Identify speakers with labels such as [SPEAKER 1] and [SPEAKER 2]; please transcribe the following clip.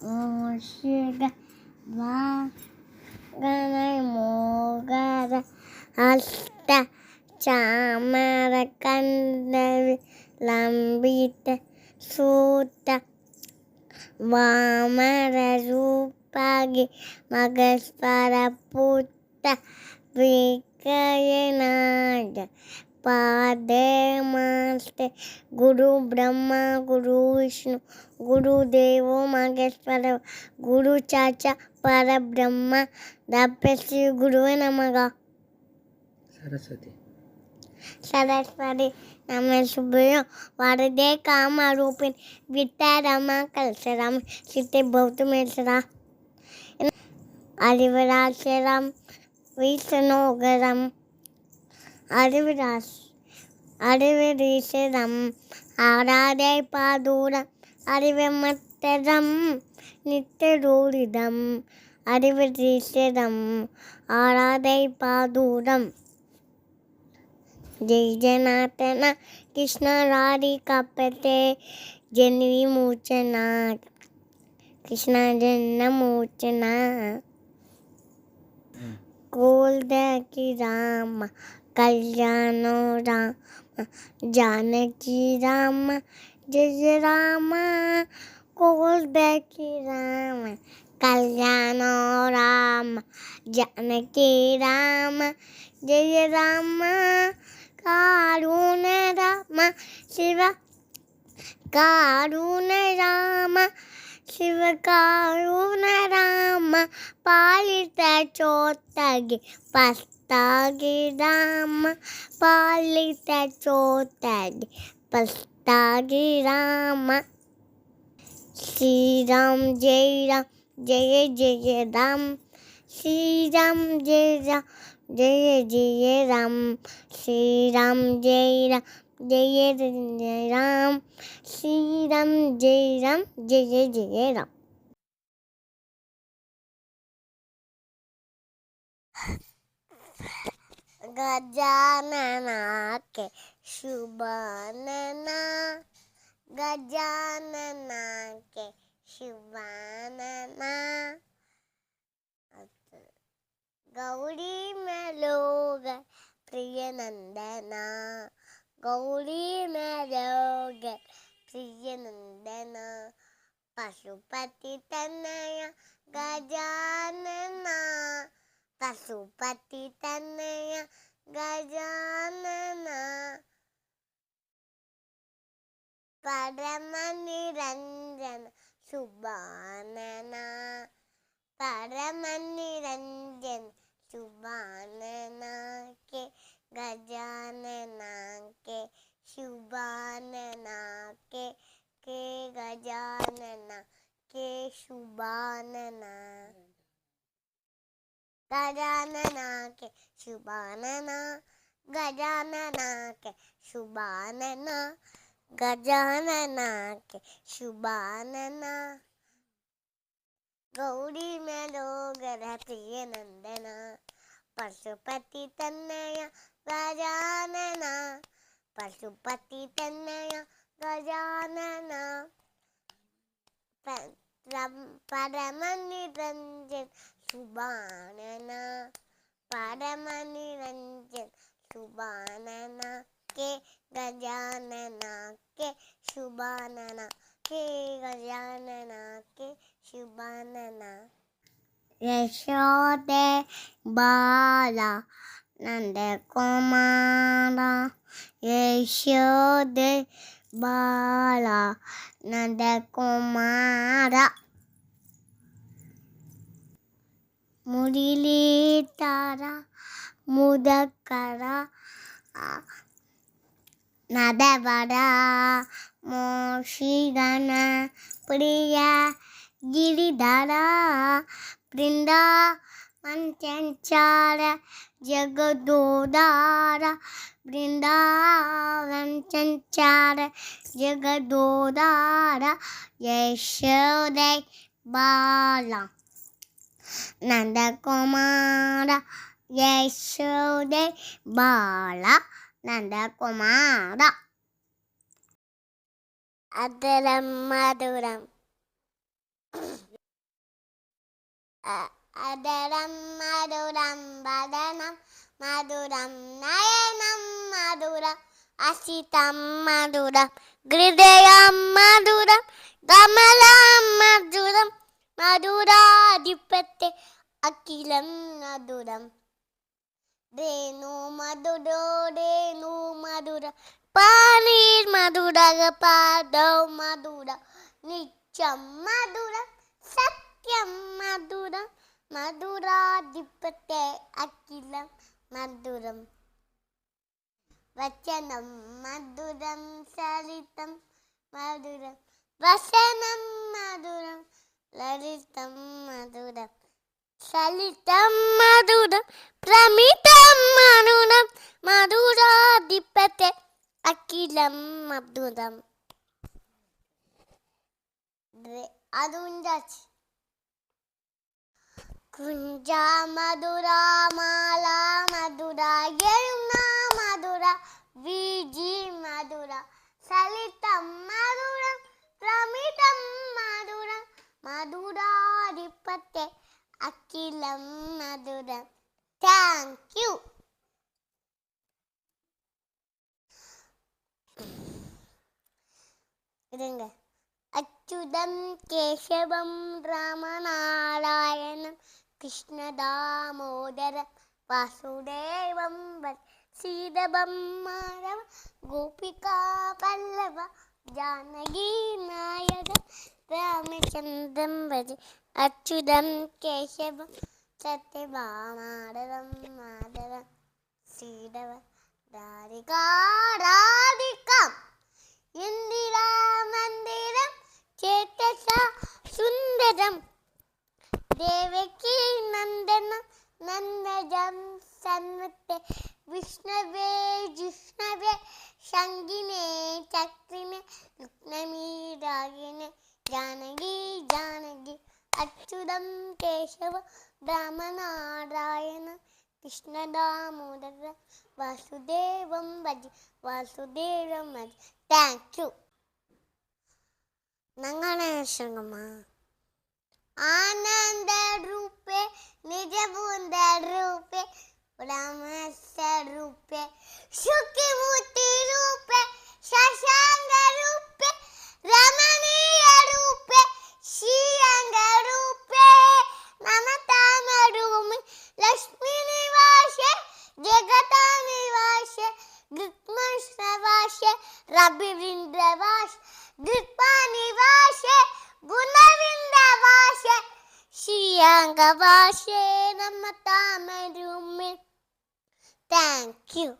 [SPEAKER 1] மூஷிக வாகனை மோகர அஷ்ட சாமர கண்டவி லம்பித சூத்த வாமர ரூபாகி மகஸ்வர புத்த விக்கயநாட પાદેમાંસ્તે ગુરુ બ્રહ્મા ગુરુ વિષ્ણુ ગુરુ દેવો મહેશ્વર ગુરુ ચાચા ಪರಬ್ರಹ್ಮ ದಾಪೇಶ್ರೀ ಗುರುವೇ ನಮಗ
[SPEAKER 2] ಸರಸ್ವತಿ
[SPEAKER 1] ಸರಸ್ವತಿ ನಮ್ಮ ಸುಬ್ಬಯ್ಯ ವರದೇ ಕಾಮ ರೂಪಿನ ವಿತ್ತಾರಮ್ಮ ಕಲಸರಾಮ ಸೀತೆ ಭೌತ ಮೇಸರ ಅರಿವರಾಸರಾಮ್ ವಿಷ್ಣು ಗರಂ அறிவிராஸ் அறிவிரீசரம் ஆராதைபாதூரம் அறிவமத்தரம் நித்தரூரிதம் அறிவிரீசரம் ஆராதைபாதூரம் ஜெய் ஜனார்த்தன கிருஷ்ணராரி காப்பத்தே ஜென்வி மூச்சனா கிருஷ்ணா ஜென்ன மூச்சனா கோல்தகி ராமா कोलदकी राम कल्याण राम जानकी राम जय राम कोलदकी राम कल्याण राम जानकी राम जय राम कारुण राम शिव कारुण राम शिव पालते चोते पस्तम पालते चोते राम श्री राम जय राम जय जय राम श्री राम जय राम जय जय राम श्री राम जय राम जय जय राम श्री राम जय राम जय जय राम गजानना के शुभानना गजानना के शुभानना गौरी में लोग प्रिय नंदना, गौरी में लोग प्रिय नंदना। पशुपति तनया गजानना। பசுபதி தன்னைய கஜானன பரம நிரஞ்சன சுபானனா பரம நிரஞ்ச गजानना के शुभानना गजानना के शुभानना गजानना के शुभानना गौरी में लोग प्रिय नंदना, पशुपति तनया गजानना। पशुपति तनया गजानना। परम निरंजन ശുഭാനന പരമനിരഞ്ജൻ ശുഭാനന കെ ഗജാനന കെ ശുഭാനന കെ ഗജാനന കെ ശുഭാനന യശോദേ ബാല നന്ദകുമാര യശോദേ ബാല നന്ദകുമാര முடிலே தாரா முதக்கரா நதவடா மோஷிகன பிரிய ಗಿರಿಧರಾ ಬೃಂದಾವನ್ ಸಂಚಾರ ಜಗದೋದಾರ ಬೃಂದಾವನ್ ಸಂಚಾರ ಜಗದೋದಾರ ಯಶೋದಯ ಬಾಲ നന്ദകുമാര യശോദേ ബാല നന്ദകുമാര അതുരം മധുരം അതരം മധുരം വദനം മധുരം നയനം മധുരം അസിതം മധുരം ഹൃദയം മധുരം കമലം മധുരം മധുരാധിപത്തെ അഖിലം മധുരം രേണു മധുരോ രേണു മധുര. പാനീർ മധുര പാദ മധുര. നിത്യം മധുര സത്യം മധുര. മധുരാധിപത്തെ അഖിലം മധുരം. വചനം മധുരം ചലിതം മധുരം. വസനം മധുരം லலிதம் மதுரம் சலிதம் மதுரம் பிரமிதம் மதுரம் மதுராதிபத்தை அகிலம் மதுரம் அது உண்டாச்சு குஞ்சா மதுரா மாலா மதுரா எழுனா மதுரா ഇതുണ്ട് അച്യുതം കേശവം രാമനാരായണം കൃഷ്ണദാമോദരം വാസുദേവം സീതപം മാധവ ഗോപികാപല്ലവ ജാനകി നായക രാമചന്ദ്രം ഭജ അച്യുതം കേശവം സത്യഭാമാധവം മാധവ സീതവ ദാരികാരാ ജാനകിനെ ചക്രിനെ രുക്മണി ജാനകി ജാനകി അച്യുതം കേശവ ബ്രഹ്മനാരായണ കൃഷ്ണദാമോദര വാസുദേവം ഭജി വാസുദേവം ഭജി താങ്ക് യു ഞങ്ങളെ ആനന്ദ രൂപേ നിജ രൂപേ நங்கானேஸ்வரங்கம்மா ஆனந்த ரூபே நிஜபூந்த ரூபே பிரமஸ்த ரூபே சுக்கிமூர்த்தி ரூபே சசாங்க ரூபே ரமணீய ரூபே ஸ்ரீரங்க ரூபே மமதாம ரூமி லக்ஷ்மி நிவாசே ஜெகதா நிவாசே கிருக்மஸ்னவாசே ரபிவிந்திரவாஸ் கிருப்பா நிவாசே குணவிந்தவாசே ஸ்ரீரங்கவாசே நம்ம Thank you.